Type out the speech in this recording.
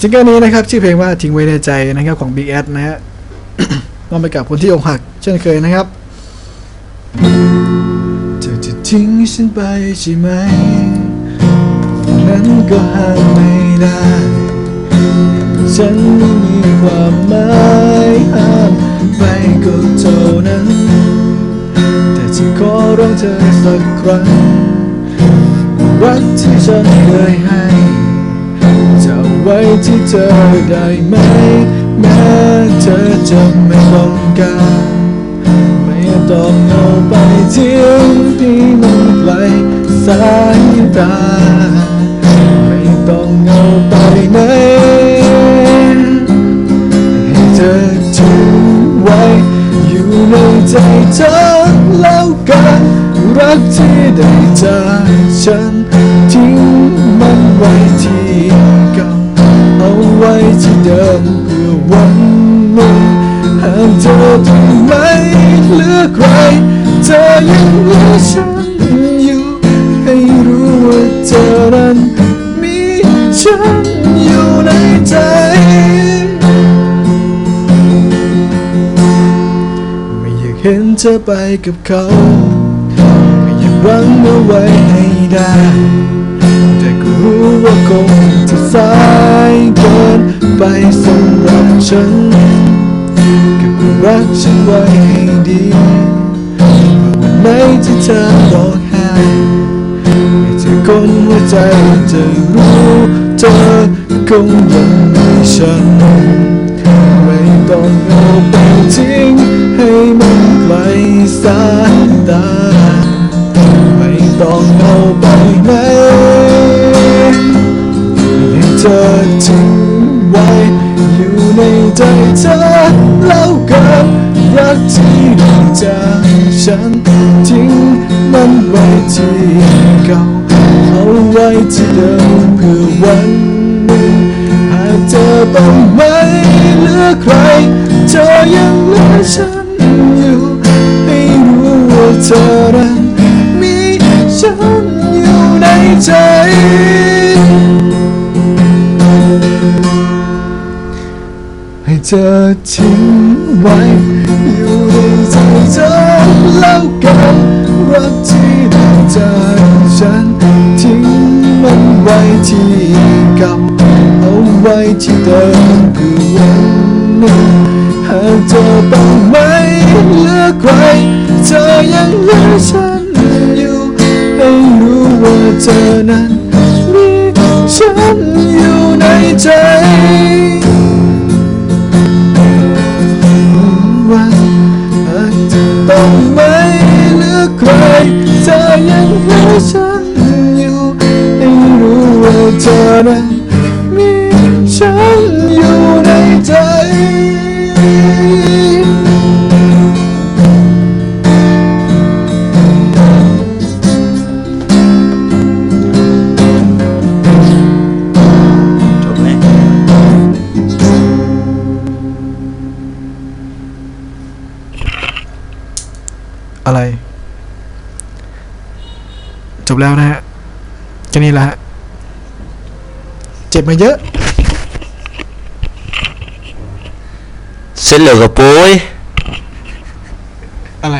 ซิงเกิลนี้นะครับชื่อเพลงว่าทิ้งไว้ในใจนะครับของ Big แอนะฮะมอบไปกับคนที่อกหัก เช่นเคยนะครับเธอจะทิ้งฉันไปใช่ไหมนั้นก็ห้ามไม่ได้ ฉันไม่มีความหมายห้ามไปก็เท่านั้น แต่จะขอร้องเธอสักครั้งรักที่ฉันเคยให้ ที่เธอได้ไหม แม้เธอจะไม่ต้องการไม่ต้องเอาไปทิ้งที่มันไกลสายตา ไม่ต้องเอาไปไหนให้เธอทิ้งไว้ อยู่ในใจเธอแล้วกัน รักที่ได้จากฉันาที่ไม่เหลือใคร เธอยังเหลือฉันอยู่ ให้รู้ว่าเธอนั้นมีฉันอยู่ในใจ ไม่อยากเห็นเธอไปกับเขา ไม่อยากรั้งเอาไว้ให้ได้ รักฉันไว้ให้ดีเมื่อวันไหนที่เธอร้องไห้ให้เธอคนหัวใจจะรู้เธอคงยังมีฉันไม่ต้องเอาไปทิ้งให้มันไกลสายตาไม่ต้องเอาไปไหน ฉันทิ้งมันไว้ที่เก่าเอาไว้ที่เดิมเพื่อวันหนึ่งหากเธอต้องไม่เหลือใคร เธอยังเหลือฉันอยู่ให้รู้ว่าเธอนั้นมีฉันอยู่ในใจให้เธอทิ้งไว้ ไว้ที่เก่าเอาไว้ที่เดิมเพื่อวันหนึ่งหากเธอต้องไม่เหลือใครเธอยังเหลือฉันอยู่ให้รู้ว่าเธอนั้นมีฉันอยู่ในใจวันหากเธอต้องไม่เหลือใครเธอยังเหลือฉัน อะไร จบแล้วนะฮะแค่นี้ละฮะ เจ็บมาเยอะ เสร็จแล้วกับปุ้ยอะไร